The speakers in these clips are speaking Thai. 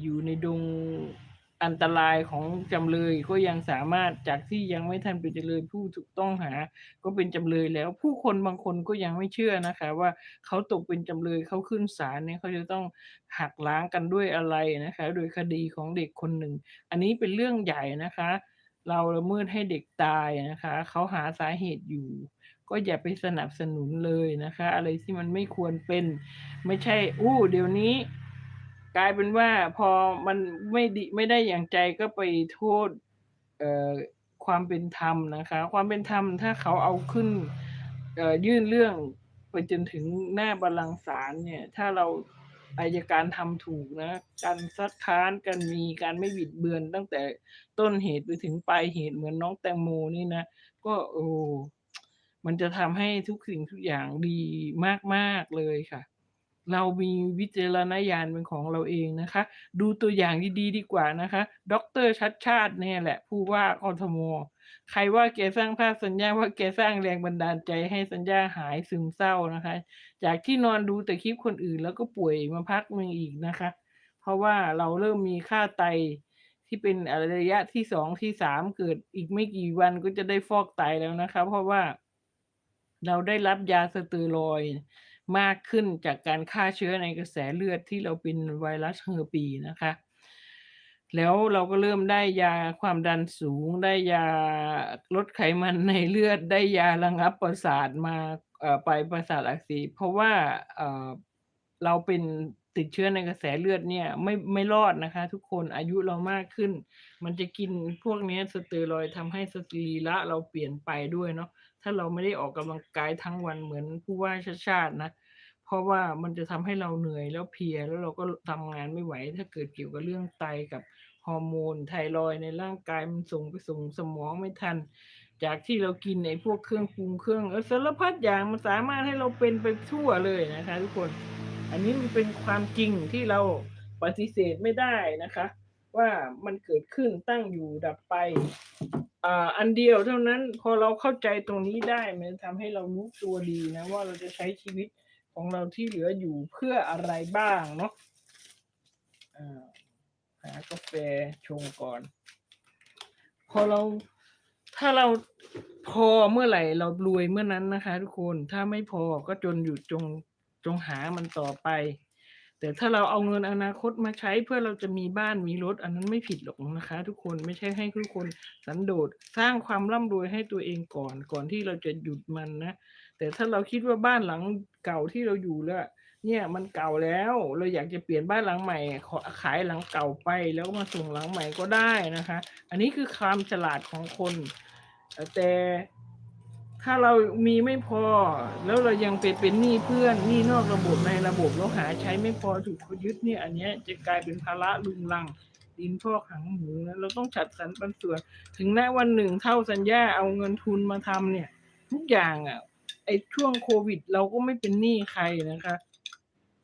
อยู่ในดงอันตรายของจำเลยก็ยังสามารถจากที่ยังไม่ทันเป็นจำเลยผู้ถูกต้องหา ก็เป็นจำเลยแล้ว ผู้คนบางคนก็ยังไม่เชื่อนะคะ ว่าเขาตกเป็นจำเลยเขาขึ้นศาลเนี่ยเขาจะต้องหักล้างกันด้วยอะไรนะคะ โดยคดีของเด็กคนหนึ่ง อันนี้เป็นเรื่องใหญ่นะคะ เราละเมิดให้เด็กตายนะคะเขาหาสาเหตุอยู่ ก็อย่าไปสนับสนุนเลยนะคะ อะไรที่มันไม่ควรเป็นไม่ใช่อู้เดี๋ยวนี้ กลายเป็นว่าพอมันไม่ดีไม่ได้อย่างใจก็ไปโทษเอ่อความเป็นธรรมนะคะ ความเป็นธรรมถ้าเขาเอาขึ้นเอ่อยื่นเรื่องไปจนถึงหน้าบัลลังก์ศาลเนี่ย ถ้าเราอายการทำถูกนะ การซักค้านกันมีการไม่บิดเบือนตั้งแต่ต้นเหตุไปถึงปลายเหตุเหมือนน้องแตงโมนี่นะ ก็โอ้มันจะทำให้ทุกสิ่งทุกอย่างดีมาก ๆ เลยค่ะ เรามีวิจารณญาณเป็นของเราเองนะคะ ดูตัวอย่างดีๆดีกว่านะคะ ดร.ชัชชาติเนี่ยแหละ ผู้ว่ากทม.ใครว่าแกสร้างภาพสัญญาว่าแกสร้างแรงบันดาลใจให้สัญญาหายซึมเศร้านะคะ จากที่นอนดูแต่คลิปคนอื่นแล้วก็ป่วยมาพักหนึ่งอีกนะคะ เพราะว่าเราเริ่มมีค่าไตที่เป็นระยะที่2ที่3เกิดอีกไม่กี่วันก็จะได้ฟอกไตแล้วนะคะ เพราะว่าเราได้รับยาสเตียรอยด์ มากขึ้นจากการฆ่าเชื้อในกระแสเลือดที่เราเป็นไวรัส Herpes นะคะ แล้วเราก็เริ่มได้ยาความดันสูง ได้ยาลดไขมันในเลือด ได้ยาระงับประสาทมาเอ่อปประสาทอักเสบเพราะว่าเราเป็นติดเชื้อในกระแสเลือดเนี่ยไม่ไม่รอดนะคะ ทุกคนอายุเรามากขึ้น มันจะกินพวกนี้สเตียรอยทำให้สรีระเราเปลี่ยนไปด้วยเนาะ ถ้าเราไม่ได้ออกกำลังกายทั้งวันเหมือนผู้ว่าชัชชาตินะ เพราะว่ามันจะทำให้เราเหนื่อยแล้วเพลียแล้วเราก็ทำงานไม่ไหว ถ้าเกิดเกี่ยวกับเรื่องไตกับฮอร์โมนไทรอยในร่างกายมันส่งไปส่งสมองไม่ทัน จากที่เรากินไอ้พวกเครื่องปรุงเครื่องเออสารพัดอย่างมันสามารถให้เราเป็นไปทั่วเลยนะคะ ทุกคน อันนี้มันเป็นความจริงที่เราปฏิเสธไม่ได้นะคะ ว่ามันเกิดขึ้นตั้งอยู่ดับไปอ่าอันเดียวเท่านั้นพอเราเข้าใจตรงนี้ได้มันจะทำให้เรารู้ตัวดีนะว่าเราจะใช้ชีวิตของเราที่เหลืออยู่เพื่ออะไรบ้างเนาะอ่าหากาแฟชงก่อน พอเราถ้าเราพอเมื่อไหร่เรารวยเมื่อนั้นนะคะ ทุกคนถ้าไม่พอก็จนอยู่จงจงหามันต่อไป แต่ถ้าเราเอาเงินอนาคตมาใช้เพื่อเราจะมีบ้านมีรถ อันนั้นไม่ผิดหรอกนะคะ ทุกคนไม่ใช่ให้ทุกคนสันโดษสร้างความร่ำรวยให้ตัวเองก่อน ก่อนที่เราจะหยุดมันนะแต่ถ้าเราคิดว่าบ้านหลังเก่าที่เราอยู่แล้วเนี่ยมันเก่าแล้วเราอยากจะเปลี่ยนบ้านหลังใหม่ ขอขายหลังเก่าไปแล้วมาส่งหลังใหม่ก็ได้นะคะ อันนี้คือความฉลาดของคน แต่ ถ้าเรามีไม่พอ แล้วเรายังไปเป็นหนี้เพื่อนหนี้นอกระบบในระบบแล้วหาใช้ไม่พอถูกเขายึดเนี่ยอันเนี้ยจะกลายเป็นภาระรุงรังดินพอกหางหมูนะเราต้องจัดสรรปันส่วน ถึงณวันหนึ่งเท่าสัญญาเอาเงินทุนมาทำเนี่ย ทุกอย่างอะไอ้ช่วงโควิด เราก็ไม่เป็นหนี้ใครนะคะ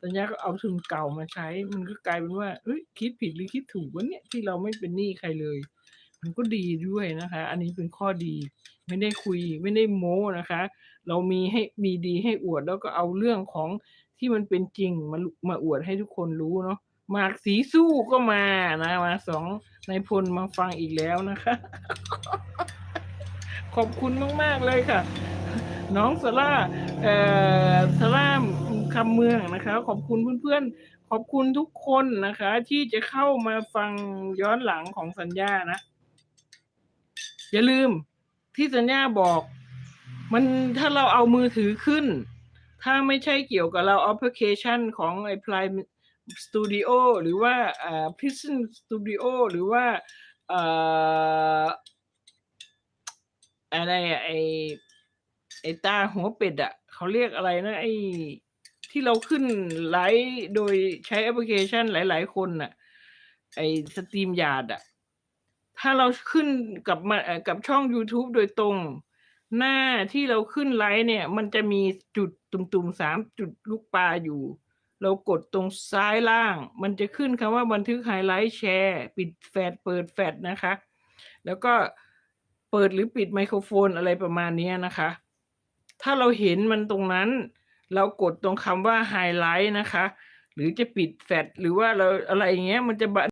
สัญญาก็เอาทุนเก่ามาใช้ มันก็กลายเป็นว่าเฮ้ยคิดผิดหรือคิดถูกวะเนี่ยที่เราไม่เป็นหนี้ใครเลย มันก็ดีด้วยนะคะ อันนี้เป็นข้อดี ไม่ได้คุยไม่ได้โม้นะคะ เรามีให้มีดีให้อวดแล้วก็เอาเรื่องของที่มันเป็นจริงมามาอวดให้ทุกคนรู้เนาะมากสีสู้ก็มานะมาสองนายพลมาฟังอีกแล้วนะคะ ขอบคุณมาก ๆ เลยค่ะ น้องซาร่าเอ่อซาร่าคำเมืองนะคะ ขอบคุณเพื่อนๆ ขอบคุณทุกคนนะคะ ที่จะเข้ามาฟังย้อนหลังของสัญญานะ อย่าลืมที่สัญญาบอก มันถ้าเราเอามือถือขึ้น ถ้าไม่ใช่เกี่ยวกับเราแอปพลิเคชันของไอ้ Prime Studio หรือว่าอ่า Prison Studio หรือว่าอ่ออะไรอะไอ้ไอตาหัวเป็ดอะเขาเรียกอะไรนะไอ้ที่เราขึ้นไลฟ์โดยใช้แอปพลิเคชันหลาย ๆ คนน่ะไอ้ StreamYard อะ ถ้าเราขึ้นกับมาเอ่อกับช่องยูทูบโดยตรง หน้าที่เราขึ้นไลฟ์เนี่ย มันจะมีจุดตุ่มๆ3จุดลูกปลาอยู่ เรากดตรงซ้ายล่าง มันจะขึ้นคำว่าบันทึกไฮไลต์แชร์ ปิดแฟลชเปิดแฟลชนะคะ แล้วก็เปิดหรือปิดไมโครโฟนอะไรประมาณนี้นะคะ ถ้าเราเห็นมันตรงนั้น เรากดตรงคำว่าไฮไลต์นะคะ หรือจะปิดแฟลชหรือว่าเราอะไรอย่างเงี้ยมันจะบะ